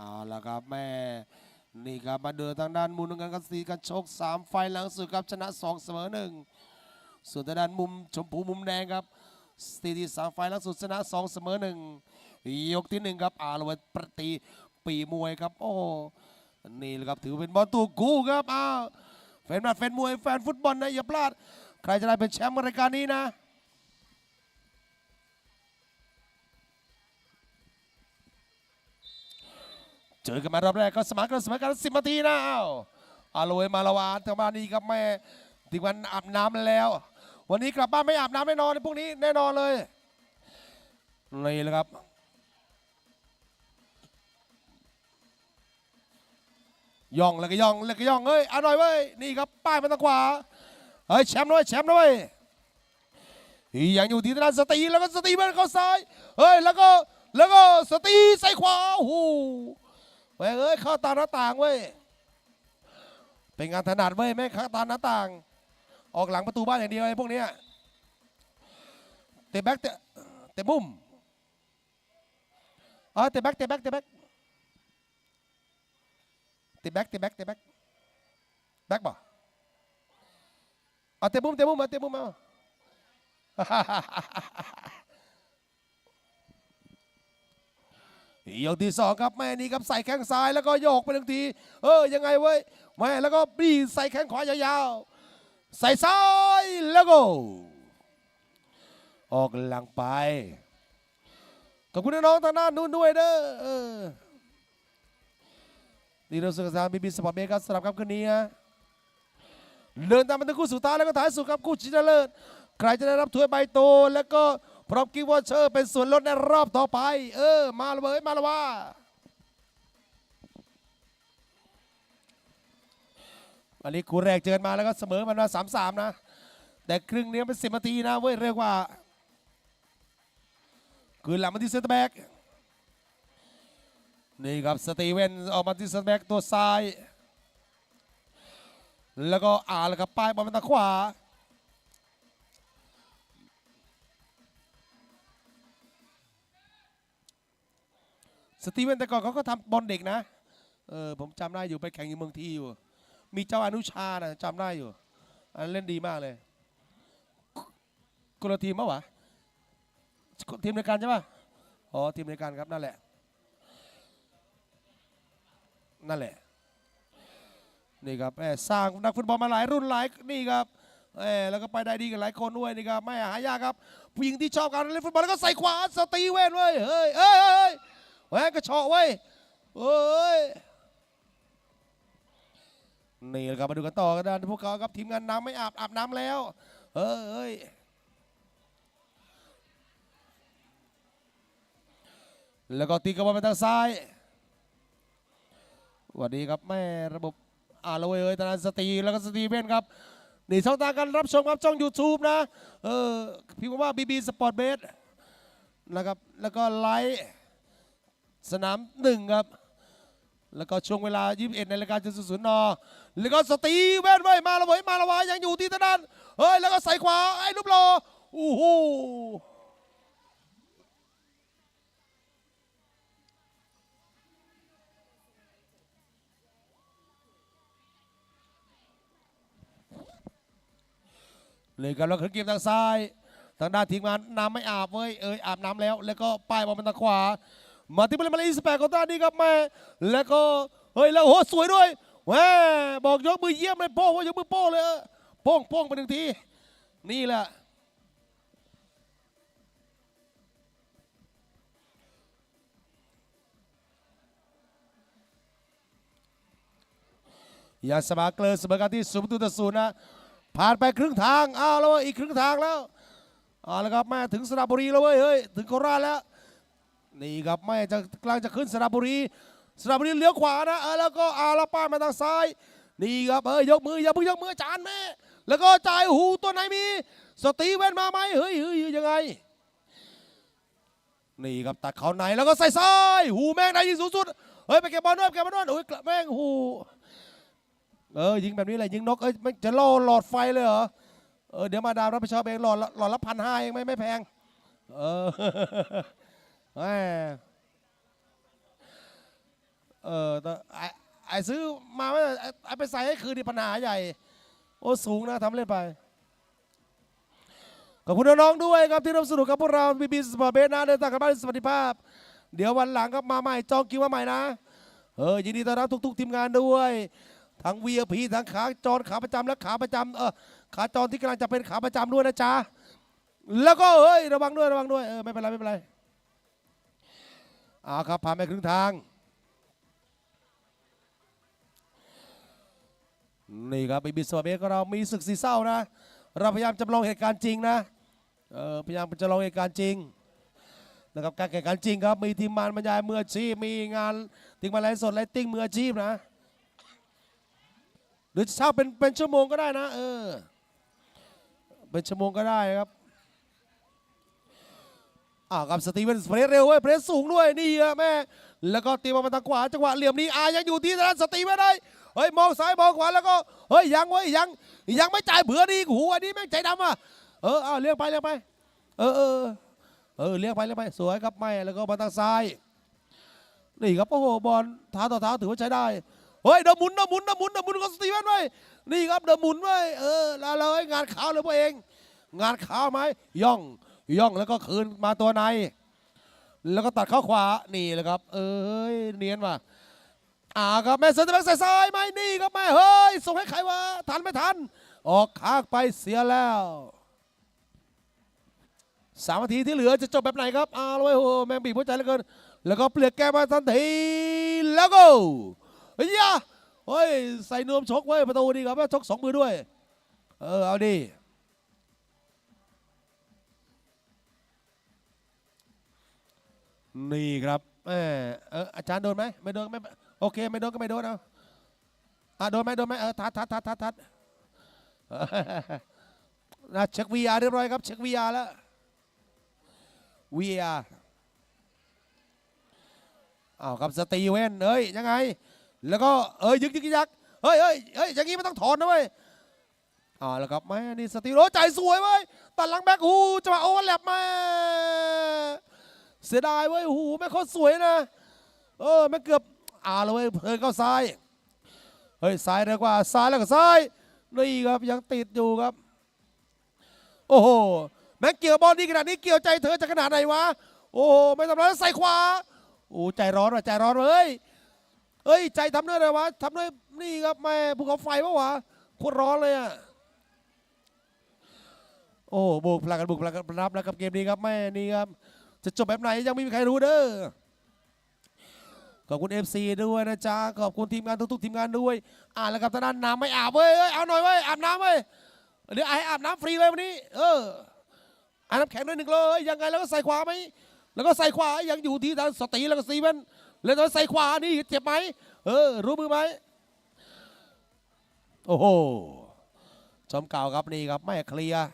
เอาละครับแม่นี่ครับมาเดินทางด้านมุมน้ำเงินกันสีกันชกสามไฟล์หลังสุดครับชนะสองเสมอหนึ่งส่วนทางด้านมุมชมพูมุมแดงครับสถิติสามไฟล์หลังสุดชนะสองเสมอหนึ่งยกที่หนึ่งครับอาลวันประตีปีมวยครับโอ้นี่แหละครับถือเป็นบอลตัวกู้ครับอ้าวแฟนมาแฟนมวยแฟนฟุตบอลนะอย่าพลาด ใครจะได้เป็นแชมป์รายการนี้นะ เจอกันมารอบแรกก็สมัครกันสมัครกันสิบนาทีนะอ้าวอาโลยมาละวานทางบ้านนี้ครับแม่ถึงวันอาบน้ำแล้ว วันนี้กลับบ้านไม่อาบน้ำแน่นอนพรุ่งนี้แน่นอนเลยนี่แหละครับย่องแล้วก็ย่องแล้วก็ย่องเฮ้ยอาหน่อยเว้ยนี่ครับป้ายมาทางขวาเฮ้ยแชมป์ด้วยแชมป์ด้วยยังอยู่ที่ด้านสตีแล้วก็สตีมันเข้าซ้ายเฮ้ยแล้วก็แล้วก็สตีใส่ขวาโอ้ เว้ยเอ้ยเข้าตาหน้าต่างเว้ยเป็นงานถนัดเว้ยแม่งเข้าตาหน้าต่าง ออกหลังประตูบ้านอย่างเดียวไอ้พวกเนี้ยเตะแบ็กเตะเตะมุมอ๋อเตะแบ็กเตะแบ็กเตะแบ็กเตะแบ็กเตะแบ็กเตะแบ็กแบ็กบ่เอาเตะมุมเตะมุมมาเตะมุมมา ยกที่สองครับแม่นี่ครับใส่แข้งซ้ายแล้วก็โยกไปหนึ่งทีเออยังไงเว้ยแม่แล้วก็บีใส่แข้งขวายาวๆใส่ซ้ายแล้วก็ออกหลังไปขอบคุณน้องทางด้านนู้นด้วยเด้อเออนี่เราสุขสารบีบีสปอร์ตเมครับสำหรับครับคืนนี้ฮะเดินตามมาถึงคู่สุดท้ายแล้วก็ท้ายสุดครับคู่ชิงชนะเลิศใครจะได้รับถ้วยใบโตแล้วก็ พร้อมกิฟต์วอเชอร์เป็นส่วนลดในรอบต่อไป เออ มาเว้ยมาละว่าวันนี้คู่แรกเจอกันมาแล้วก็เสมอมันมาสามสามนะ แต่ครึ่งนี้เป็นสิบนาทีนะเว้ยเรียกว่า คืนหลังมาที่เซนเตอร์แบ็กนี่ครับสตีเวนออกมาที่เซนเตอร์แบ็กตัวซ้าย แล้วก็อ่าแล้วครับป้ายบอลมาทางขวา สตีเวนแต่ก่อนเขาก็ทำบอลเด็กนะ เออผมจำได้อยู่ไปแข่งอยู่เมืองทีอยู่ มีเจ้าอนุชานะจำได้อยู่ อันเล่นดีมากเลยคนละทีมปะวะทีมในการใช่ปะอ๋อทีมในการครับนั่นแหละ นั่นแหละนี่ครับแหมสร้างนักฟุตบอลมาหลายรุ่นหลายนี่ครับแหมแล้วก็ไปได้ดีกันหลายคนด้วยนี่ครับไม่หายากครับ ผู้หญิงที่ชอบการเล่นฟุตบอลแล้วก็ใส่ขวาสตีเวนเว้ยเฮ้ยเฮ้ย เฮ้ยกระชาะเว้ยเฮ้ยนี่แหละครับมาดูกันต่อกันนะพวกเขาครับทีมงานน้ำไม่อาบอาบน้ำแล้วเฮ้ยเฮ้ยแล้วก็ตีกระบอลไปทางซ้ายสวัสดีครับแม่ระบบอ่าละเว้ยเอ้ยตอนนั้นสตีแล้วก็สตีเวนครับนี่ช่องทางการรับชมครับช่อง YouTube นะ เออพิมพ์ว่า BB Sport b a s นะครับ แล้วก็ไลฟ์ สนามหนึ่งครับ แล้วก็ช่วงเวลา 21นราฬิกาจุดศูนย์นแล้วก็สตีเวนไว้มาละเว้ยมาละวะยังอยู่ที่ทางด้านเฮ้ย แล้วก็ใส่ขวา ไอ้ลูกรอโอ้โหเลยกันแล้วขึ้นเกมทางซ้าย ทางด้านทีมงานน้ำไม่อาบเว้ยเอ้ยอาบน้ำแล้ว แล้วก็ป้ายบอลมันทางขวา มาที่บริเวณอีสแปดของตานี่ครับแม่แล้วก็เฮ้ยแล้วโหสวยด้วยแหมบอกยกมือเยี่ยมเลยโป้งว่ายกมือโป้งเลยเออโป้งโป้งไปหนึ่งทีนี่แหละอย่าสมาเกลอเสมอกันที่ศูนย์ประตูตะศูนนะผ่านไปครึ่งทางอ้าวแล้วอีกครึ่งทางแล้วเอาวแล้วครับแม่ถึงสระบุรีแล้วเว้ยเฮ้ยถึงโคราชแล้ว นี่ครับแม่จะกลังจะขึ้นสระบุรี สระบุรีเลี้ยวขวานะเออแล้วก็อาลาป้ามาทางซ้าย นี่ครับเอ้ยยกมืออย่าเพิ่งยกมือจานแม่แล้วก็จ่ายหูตัวไหนมี สตีเวนมาไหมเฮ้ยเฮ้ยยังไง นี่ครับตัดเขาในแล้วก็ใส่ซ้ายหูแม่งได้ยิงสูงสุดเฮ้ยไปเก็บบอลด้วยเก็บบอลด้วยโอ้ยแม่งหูเออยิงแบบนี้แหละยิงนกเอ้ยไม่จะล่อหลอดไฟเลยเหรอเออเดี๋ยวมาดามรับผิดชอบเองหลอดหลอดละพันห้าเองไม่ไม่แพงเออ เออแต่ไอ้ไอ้ซื้อมาไม่ไอ้ไอ้ไปใส่ให้คืนนี่ปัญหาใหญ่ โอ้สูงนะทำเล่นไป ขอบคุณน้องๆด้วยครับที่ร่วมสนุกกับพวกเราบีบีสปอร์ตเบสนะเดินทางกลับบ้านด้วยสวัสดิภาพ เดี๋ยววันหลังครับมาใหม่จองคิวมาใหม่นะ เออยินดีต้อนรับทุก ๆ ทีมงานด้วยทั้ง VIP ทั้งขาจรขาประจำและขาประจำเออขาจรที่กำลังจะเป็นขาประจำด้วยนะจ๊ะแล้วก็เฮ้ยระวังด้วยระวังด้วยเออไม่เป็นไรไม่เป็นไร เอาครับผ่านไปครึ่งทาง นี่ครับบีบีสปอร์ตเบสของเรามีศึกสีเศร้านะ เราพยายามจำลองเหตุการณ์จริงนะเออพยายามจำลองเหตุการณ์จริงนะครับการแข่งขันจริงครับมีทีมงานบรรยายมืออาชีพมีงานทีมงานไลฟ์สดไลติ้งมืออาชีพนะหรือเช่าเป็นเป็นชั่วโมงก็ได้นะเออเป็นชั่วโมงก็ได้ครับ อ่ากับสตีเวนเพรสเร็วเว้ยเพรสสูงด้วยนี่อะแม่แล้วก็ตีมาทางขวาจังหวะเหลี่ยมนี้อายังอยู่ที่ด้านสตีเวนได้เฮ้ยมองซ้ายมองขวาแล้วก็เฮ้ยยังเว้ยยังยังไม่จ่ายเผื่อดีหูอันนี้แม่งใจดำอะเออเอาเลี้ยงไปเลี้ยงไป เออเออเออเลี้ยงไปเลี้ยงไปสวยครับไม่แล้วก็มาทางซ้ายนี่ครับโอ้โหบอลเท้าต่อเท้าถือว่าใช้ได้เฮ้ยเดินหมุนเดินหมุนเดินหมุนเดินหมุนของสตีเวนไว้นี่ครับเดินหมุนไว้เออแล้วเลยงานขาวเลยพวกเอง งานขาวไหมย่อง ย่องแล้วก็คืนมาตัวใน แล้วก็ตัดเข้าขวานี่เลยครับ เอ้ยเนียนว่ะอ่าครับแม่เสือตะแบงใส่ซ้ายไหมนี่ครับแม่เฮ้ยส่งให้ใครวะทันไม่ทัน ออกข้างไปเสียแล้วสามนาทีที่เหลือจะจบแบบไหนครับอ้าวโอ้ยโหแมงบีบหัวใจเหลือเกิน แล้วก็เปลือกแก้มาทันทีแล้วก็เฮ้ยะเฮ้ยใส่นวมชกไว้ยประตูดีครับแม่ชกสองมือด้วย เออเอาดิ นี่ครับแหมเอออาจารย์โดนไหมไม่โดนไม่โอเค ไม่โดนก็ไม่โดนเอาอะโดนไหมโดนไหมเออทัดทัดทัดทัดทัดนะเช็ค VR เรียบร้อยครับ เช็ค VR แล้ว VR อ้าวครับสตีเวนเฮ้ยยังไง แล้วก็เอ้ยยึกยึกยักเฮ้ยเฮ้ยเฮ้ยอย่างงี้ไม่ต้องถอนนะเว้ยอ่าแล้วครับแม่นี่สตีโรจ่ายสวยเว้ยตัดหลังแบ็คฮูจังหวะโอเวอร์แลปมา เสียดายเว้ยโอ้โหแม่งโคตรสวยนะ เออแม่เกือบอ่าเลยเว้ยเพลินเข้าซ้าย เฮ้ยซ้ายเร็วกว่าซ้ายแล้วก็ซ้ายนี่ครับยังติดอยู่ครับ โอ้โหแม่เกี่ยวบอลดีขนาดนี้เกี่ยวใจเธอจะขนาดไหนวะ โอ้โหไม่ทำไรใส่ขวาโอ้ใจร้อนว่ะใจร้อนเว้ยเอ้ยใจทำด้วยอะไรวะทำด้วยนี่ครับแม่ภูเขาไฟปะวะโคตรร้อนเลยอะโอ้บุกพลังกันบุกพลังกันรับแล้วกับเกมนี้ครับแม่นี่ครับ จะจบแบบไหนยังไม่มีใครรู้เด้อขอบคุณ FC ด้วยนะจ๊ะขอบคุณทีมงานทุกๆทีมงานด้วย อ่านแล้วกับทางด้านน้ำไม่อาบเว้ยเอาหน่อยเว้ยอาบน้ำเว้ยเดี๋ยวให้อาบน้ำฟรีเลยวันนี้ เอออาบน้ำแข็งด้วยหนึ่งเลยยังไงแล้วก็ใส่ขวาไหมแล้วก็ใส่ขวายังอยู่ที่ทางสตีแล้วก็ซีเว่นแล้วตอนใส่ขวานี่เจ็บไหมเออ รู้มือไหมโอ้โหชมเก่าครับนี่ครับไม่เคลียร์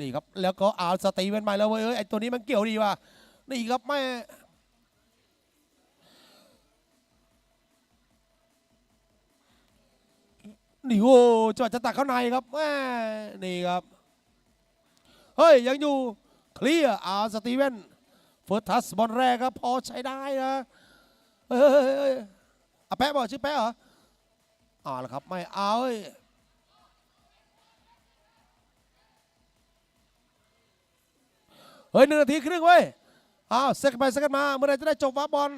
นี่ครับแล้วก็เอาสตีเวนใหม่แล้วเว้ยไอตัวนี้มันเกี่ยวดีว่ะนี่ครับแม่นี่โอ้จังหวะจะตักเข้าในครับแม่นี่ครับ เฮ้ย ยังอยู่ เคลียร์เอาสตีเวนเฟิร์สทัสบอลแรกครับ พอใช้ได้นะเฮ้ยเฮ้ยเฮ้ยอะแป๊ะบอกชื่อแป๊ะเหรออ่าแล้วครับ ไม่เอา ฮ้ยเฮ้ยหนึ่งนาทีครึ่งเว้ยอ้าวเซกไปเซกมาเมื่อไรจะได้จบวะบอล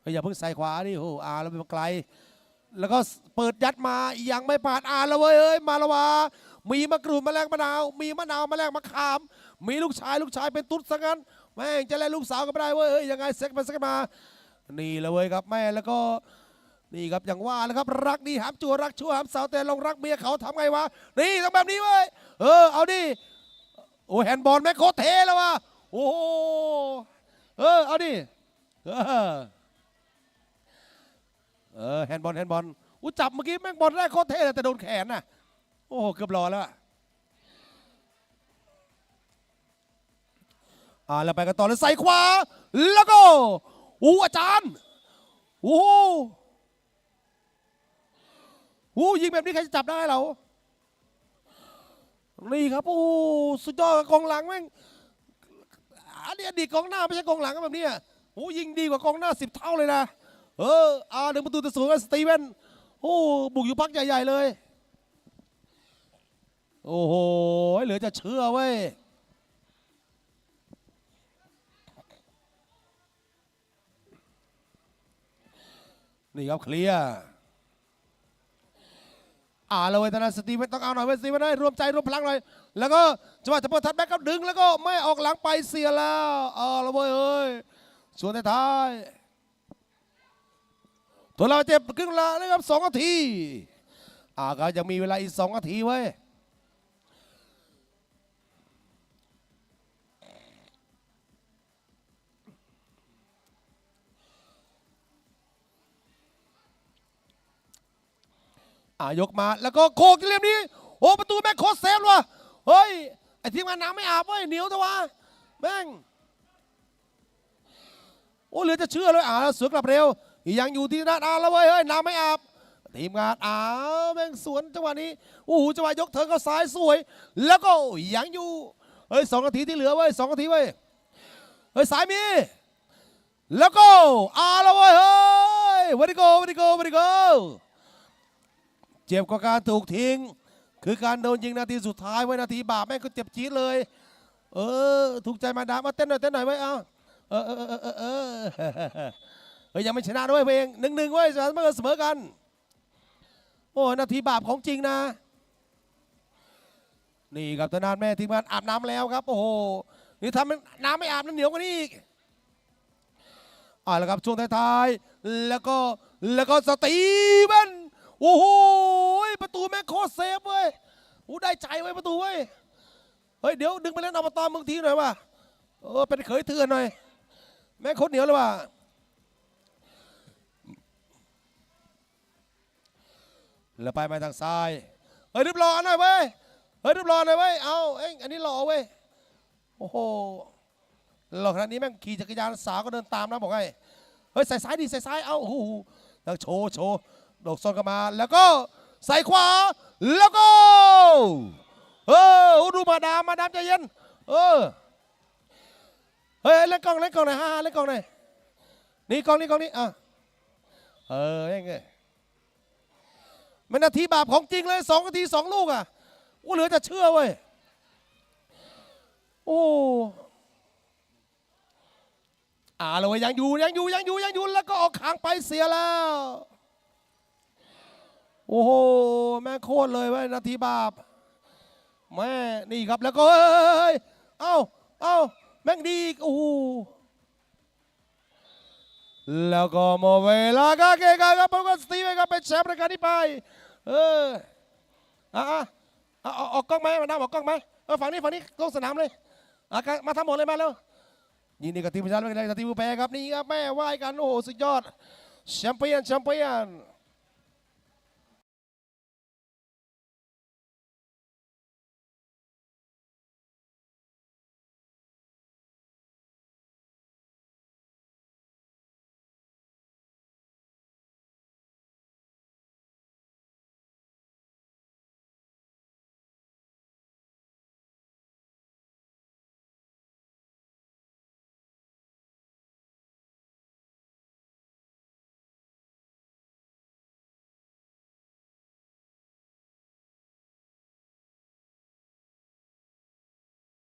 เฮ้ยอย่าเพิ่งใส่ขวาดิโอ้อาแล้วเป็นไกล แล้วก็เปิดยัดมายังไม่ปาดอาแล้วเว้ยเอ้ยมาละวะมีมะกรูดมะแรงมะนาว มีมะนาวมะแรงมะขาม มีลูกชายลูกชายเป็นตุ๊ดซะงั้นแม่งจะเล่นลูกสาวก็ไม่ได้เว้ยเฮ้ยยังไงเซกไปเซกมา นี่เลยเว้ยครับแม่แล้วก็นี่ครับอย่างว่าแล้วครับรักดีหามจัวรักชั่วหามสาวแต่ลงรักเมียเขาทำไงวะนี่ต้องแบบนี้เว้ยเออเอาดิ โอ้แฮนด์บอลแม่โคตรเทแล้วว่ะโอ้เออเอาดิเออแฮนด์บอลแฮนด์บอลอู้จับเมื่อกี้แม่งบอลแรกโคตรเทเลยแต่โดนแขนน่ะโอ้เกือบรอแล้วอ่าแล้วไปกันต่อเลยใส่ขวา แล้วก็อู้อาจารย์โอ้โหโอ้ยิงแบบนี้ใครจะจับได้เรา นี่ครับโอ้สุดยอดกองหลังแม่งอันนี้อดีตกองหน้าไม่ใช่กองหลังแบบนี้อะโอ้ยิงดีกว่ากองหน้าสิบเท่าเลยนะเอออาหนึ่งประตูต่อศูนย์สตีเวนโอ้บุกอยู่พักใหญ่ ๆ เลย โอ้โหเหลือจะเชื่อเว้ยนี่ครับเคลียร์ อ่าเราเวทนาสตีเวนต้องเอาหน่อยเว้ยสตีเวนได้รวมใจรวมพลังหน่อยแล้วก็จังหวะจะเปิดทัดแบ็กครับดึงแล้วก็ไม่ออกหลังไปเสียแล้วเอาละเว้ยเอ้ยส่วนท้ายตัวเราเจ็บครึ่งละนะครับสองนาทีอ่าก็ยังมีเวลาอีกสองนาทีเว้ย อ่ายกมาแล้วก็โคกที่เหลี่ยมนี้โอ้ประตูแม่งโคตรเซฟว่ะเฮ้ยไอทีมงานน้ำไม่อาบเว้ยเหนียวแต่ว่าแม่งโอ้เหลือจะเชื่อเลยอ่าเสือกลับเร็วยังอยู่ที่ด้านอาแล้วเว้ยเฮ้ยน้ำไม่อาบทีมงานอ้าวแม่งสวนจังหวะนี้โอ้โหจังหวะยกเถิงก็ซ้ายสวย แล้วก็ยังอยู่เฮ้ยสองนาทีที่เหลือเว้ยสองนาทีเว้ยเฮ้ยสายมี แล้วก็อาแล้วเว้ยเฮ้ยวันนี้โกวันนี้โกวันนี้โก เจ็บกว่าการถูกทิ้ง คือการโดนยิงนาทีสุดท้ายไว้นาทีบาปแม่งก็เจ็บจี๊ดเลย เออ ถูกใจมาดามมาเต้นหน่อยเต้นหน่อยไว้เอาเออเออเออเออเออเฮ้ยยังไม่ชนะด้วยเพลงหนึ่งหนึ่งไว้ยเสมเสมอกัน โอ้นาทีบาปของจริงนะ นี่ครับทางด้านแม่ทีมงานอาบน้ำแล้วครับ โอ้โหนี่ทำน้ำไม่อาบน้ำเหนียวกว่านี้อีกเอาล้วครับช่วงท้ายๆแล้วก็แล้วก็สตีเวน โอ้โหประตูแม่งโคตรเซฟเว้ยโอ้ได้ใจไว้ยประตูเว้ยเฮ้ยเดี๋ยวดึงไปเล่นอบตเมืองทีหน่อยว่ะเออเป็นเขยเถื่อนหน่อย แม่งโคตรเหนียวเลยว่ะแล้วไปมาทางซ้ายเฮ้ยรีบรอหน่อยเว้ยเฮ้ยรีบรอหน่อยเว้ยเอาเอ้ยอันนี้รอเว้ยโอ้โหหลอกขนาดนี้แม่งขี่จักรยานสาวก็เดินตามนะบอกให้เฮ้ยใส่ซ้ายดิใส่ซ้ายเอาโอ้โหแล้วโชว์โชว์ ดกซอนกันมา แล้วก็ใส่ขวา แล้วก็เออดูมาดามมาดามใจเย็น เออเฮ้ยเล่นกล้องเล่นกล้องหน่อยฮ่าเล่นกล้องหน่อยนี่กล้องนี่กล้องนี่อะเออยังไงมันนาทีบาปของจริงเลยสองนาทีสองลูกอะโอ้เหลือจะเชื่อเว้ยโอ้อ่าเลยยังอยู่ยังอยู่ยังอยู่ยังอยู่แล้วก็ออกขางไปเสียแล้ว โอ้โห แม่โคตรเลยเว้ยนาทีบาป แม่นี่ครับแล้วก็เอ้ยเอ้าเอ้าแม่งดีโอ้โหแล้วก็หมเวลาก็เกกันครับพบกับสตีเวนครับเป็นแชมป์รายการนี้ไปเอออะอะอออกกล้องไหมมาดามออกกล้องไหมเออฝั่งนี้ฝั่งนี้ลงสนามเลยอะมาทั้งหมดเลยมาแล้วยินดีกับทีมชาติเป็นไรกับทีมผู้แพ้ครับนี่ครับแม่ไหว้กันโอ้โหสุดยอดแชมเปี้ยนแชมเปี้ยน